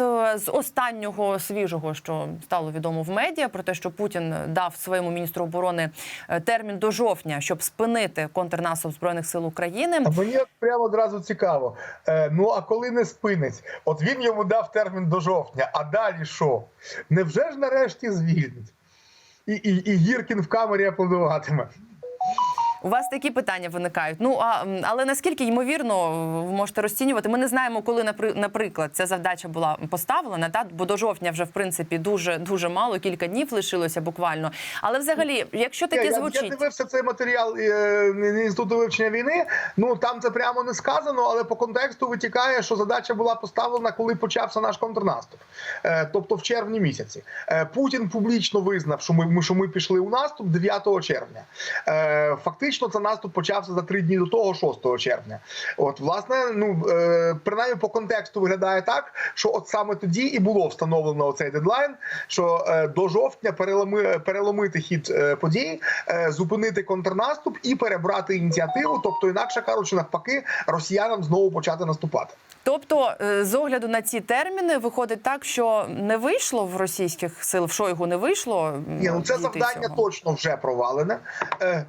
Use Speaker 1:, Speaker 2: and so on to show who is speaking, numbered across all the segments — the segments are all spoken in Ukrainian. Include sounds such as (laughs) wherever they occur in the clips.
Speaker 1: е, з останнього свіжого, що стало відомо в медіа, про те, що Путін дав своєму міністру оборони е, термін до жовтня, щоб спинити контрнаступ збройних сил України.
Speaker 2: А мені прямо одразу цікаво. Е, ну а коли не спинить? От він йому дав термін до жовтня, а далі що? Невже ж нарешті звільнить? І, і, і Гіркін в камері аплодуватиме.
Speaker 1: У вас такі питання виникають. Ну а але наскільки ймовірно ви можете розцінювати? Ми не знаємо, коли наприклад ця завдача була поставлена. Та бо до жовтня вже в принципі дуже дуже мало, кілька днів лишилося буквально. Але взагалі, якщо таке
Speaker 2: я,
Speaker 1: звучить,
Speaker 2: я дивився цей матеріал е, інституту вивчення війни. Ну там це прямо не сказано, але по контексту витікає, що задача була поставлена, коли почався наш контрнаступ, е, тобто в червні місяці. Е, Путін публічно визнав, що ми що ми пішли у наступ 9 червня. Е, фактично, це наступ почався за три дні до того, 6 червня. От, власне, ну е, принаймні по контексту виглядає так, що от саме тоді і було встановлено оцей дедлайн, що е, до жовтня переломи, переломити хід е, подій, е, зупинити контрнаступ і перебрати ініціативу, тобто, інакше кажучи, навпаки, росіянам знову почати наступати.
Speaker 1: тобто е, з огляду на ці терміни виходить так, що не вийшло в російських сил в Шойгу, не вийшло.
Speaker 2: Ні, ну це завдання
Speaker 1: цього.
Speaker 2: точно вже провалене. Е,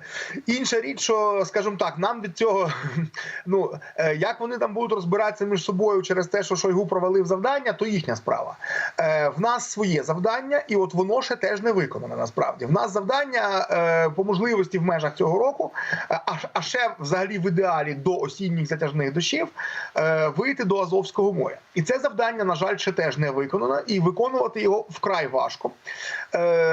Speaker 2: інша річ, що скажімо так, нам від цього (laughs) ну е, як вони там будуть розбиратися між собою через те, що Шойгу провалив завдання, то їхня справа. Е, в нас своє завдання, і от воно ще теж не виконане. Насправді в нас завдання е, по можливості в межах цього року, а, ще взагалі в ідеалі до осінніх затяжних дощів вийти до Азовського моря. І це завдання, на жаль, ще теж не виконано, і виконувати його вкрай важко.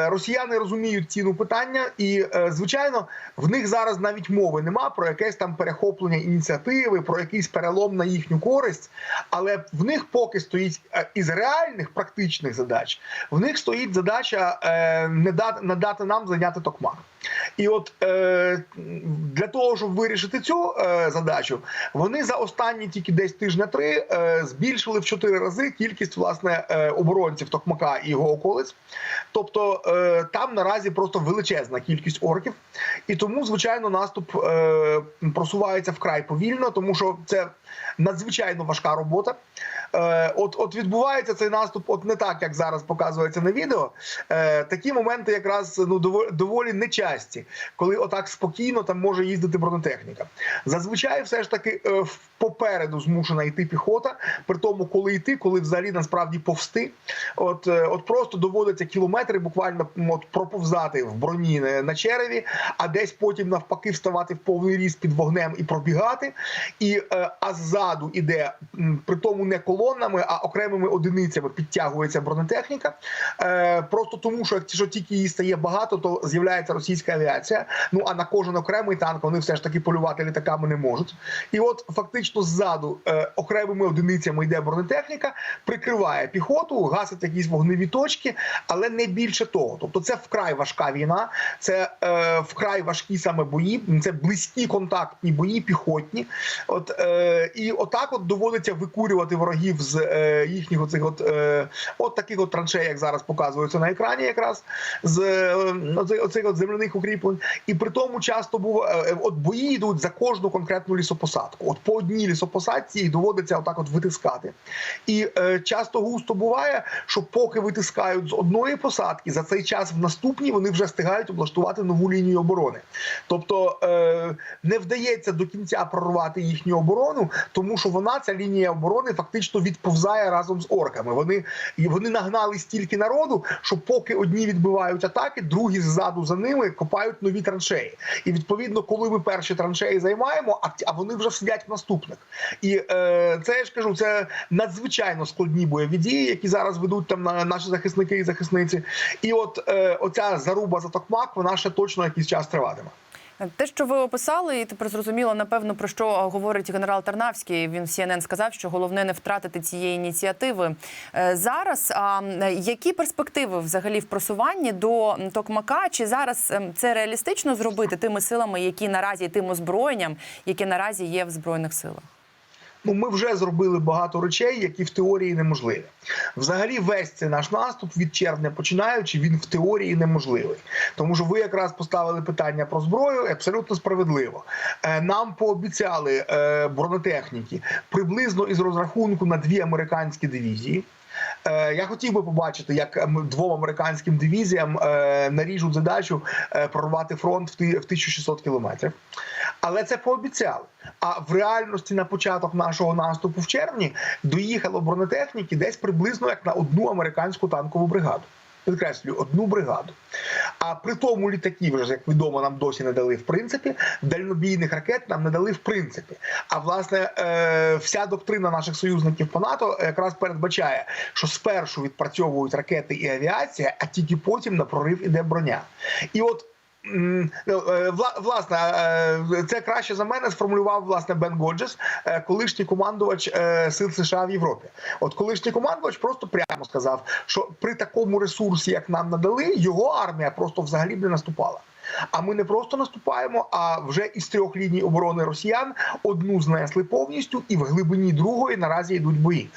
Speaker 2: Росіяни розуміють ціну питання, і звичайно, в них зараз навіть мови нема про якесь там перехоплення ініціативи, про якийсь перелом на їхню користь. Але в них поки стоїть е, із реальних практичних задач, в них стоїть задача е, не дати надати нам зайняти токмак. І от е, для того, щоб вирішити цю е, задачу, вони за останні тільки десь тижня три е, збільшили в чотири рази кількість власне е, оборонців Токмака і його околиць. Тобто е, там наразі просто величезна кількість орків, і тому, звичайно, наступ е, просувається вкрай повільно, тому що це надзвичайно важка робота. Е, от, от відбувається цей наступ, от не так, як зараз показується на відео. Е, такі моменти якраз ну доволі, нечасті, коли отак спокійно там може їздити бронетехніка. Зазвичай, все ж таки, е, попереду змушена йти піхота. При тому, коли йти, коли взагалі насправді повсти. От, е, от просто доводиться кілометри буквально от, проповзати в броні на череві, а десь потім навпаки вставати в повний ріст під вогнем і пробігати. І е, а ззаду іде при тому не колонами, а окремими одиницями підтягується бронетехніка. Е, просто тому, що якщо тільки її стає багато, то з'являється російська авіація. Ну а на кожен окремий танк вони все ж таки полювати літаками не можуть. І от фактично ззаду е, окремими одиницями йде бронетехніка, прикриває піхоту, гасить якісь вогневі точки, але не більше того. Тобто, це вкрай важка війна, це е, вкрай важкі саме бої, це близькі контактні бої, піхотні. От е, і отак от доводиться викурювати ворогів з е, їхніх оцих от, е, от таких от траншей, як зараз показується на екрані, якраз з е, оцих, от земляних укріплень. І при тому часто був е, от бої йдуть за кожну конкретну лісопосадку. От по одній лісопосадці їх доводиться отак от витискати. І е, часто густо буває, що поки витискають з одної посадки, за цей час в наступній вони вже встигають облаштувати нову лінію оборони. Тобто е, не вдається до кінця прорвати їхню оборону, тому що вона ця лінія оборони фактично відповзає разом з орками. Вони вони нагнали стільки народу, що поки одні відбивають атаки, другі ззаду за ними копають нові траншеї. І відповідно, коли ми перші траншеї займаємо, а вони вже сидять в наступних. І е, це я ж кажу, це надзвичайно складні бойові дії, які зараз ведуть там на наші захисники і захисниці. І от е, оця заруба за токмак, вона ще точно якийсь час триватиме.
Speaker 1: Те, що ви описали, і тепер зрозуміло, напевно, про що говорить генерал Тарнавський. Він в CNN сказав, що головне не втратити цієї ініціативи Е, зараз. А які перспективи взагалі в просуванні до Токмака? Чи зараз ем, це реалістично зробити тими силами, які наразі тим озброєнням, яке наразі є в збройних силах?
Speaker 2: Ну, ми вже зробили багато речей, які в теорії неможливі. Взагалі, весь цей наш наступ від червня починаючи, він в теорії неможливий. Тому що ви якраз поставили питання про зброю абсолютно справедливо. Е, Нам пообіцяли е, бронетехніки приблизно із розрахунку на дві американські дивізії. Е, я хотів би побачити, як двом американським дивізіям наріжуть задачу прорвати фронт в 1600 кілометрів. Але це пообіцяли. А в реальності на початок нашого наступу в червні доїхало бронетехніки десь приблизно як на одну американську танкову бригаду. Підкреслюю, одну бригаду. А при тому літаків, вже, як відомо, нам досі не дали в принципі. Дальнобійних ракет нам не дали в принципі. А власне, е, вся доктрина наших союзників по НАТО якраз передбачає, що спершу відпрацьовують ракети і авіація, а тільки потім на прорив іде броня. І от. Ну, е, вла- Власне, е, це краще за мене сформулював власне Бен Годжес, е, колишній командувач сил США в Європі. От колишній командувач просто прямо сказав, що при такому ресурсі, як нам надали, його армія просто взагалі не наступала. А ми не просто наступаємо, а вже із трьох ліній оборони росіян одну знесли повністю, і в глибині другої наразі йдуть бої.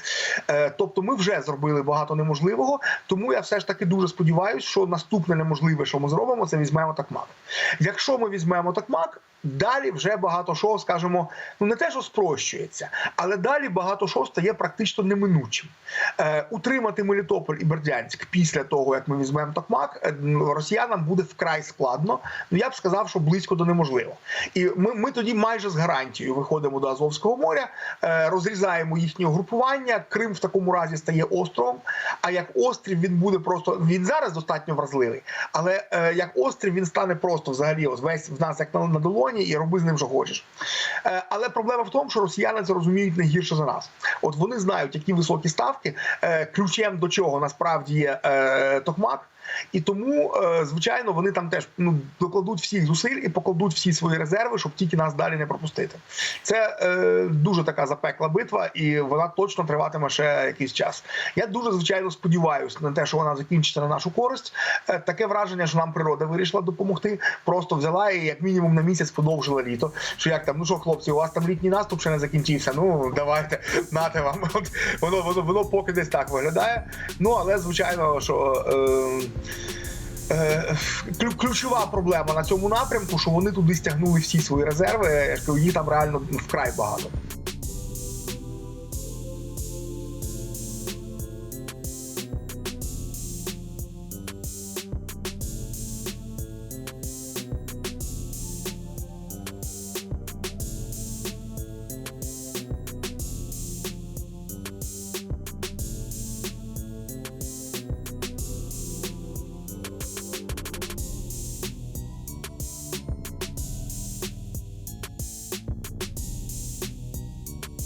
Speaker 2: Е, тобто, ми вже зробили багато неможливого. Тому я все ж таки дуже сподіваюся, що наступне неможливе, що ми зробимо, це візьмемо такмак. Якщо ми візьмемо такмак, далі вже багато що скажімо, ну не те, що спрощується, але далі багато що стає практично неминучим. Е, утримати Мелітополь і Бердянськ після того, як ми візьмемо Токмак, е, росіянам буде вкрай складно. Ну я б сказав, що близько до неможливо. І ми, ми тоді майже з гарантією виходимо до Азовського моря, е, розрізаємо їхнє угрупування. Крим в такому разі стає островом. А як острів він буде просто він зараз достатньо вразливий, але е, як острів він стане просто взагалі ось весь в нас як на, на долоні, і роби з ним що хочеш. Е, але проблема в тому, що росіяни це розуміють не гірше за нас. От вони знають, які високі ставки, е, ключем до чого насправді є е, токмак. І тому, е, звичайно, вони там теж ну докладуть всіх зусиль і покладуть всі свої резерви, щоб тільки нас далі не пропустити. Це е, дуже така запекла битва, і вона точно триватиме ще якийсь час. Я дуже звичайно сподіваюся на те, що вона закінчиться на нашу користь. Е, таке враження, що нам природа вирішила допомогти, просто взяла і як мінімум на місяць подовжила літо. Що як там, ну що, хлопці, у вас там літній наступ ще не закінчився. Ну давайте (laughs) нате вам. От воно воно воно поки десь так виглядає. Ну але звичайно, що. Е, ключова проблема на цьому напрямку, що вони туди стягнули всі свої резерви. Їх там реально вкрай багато.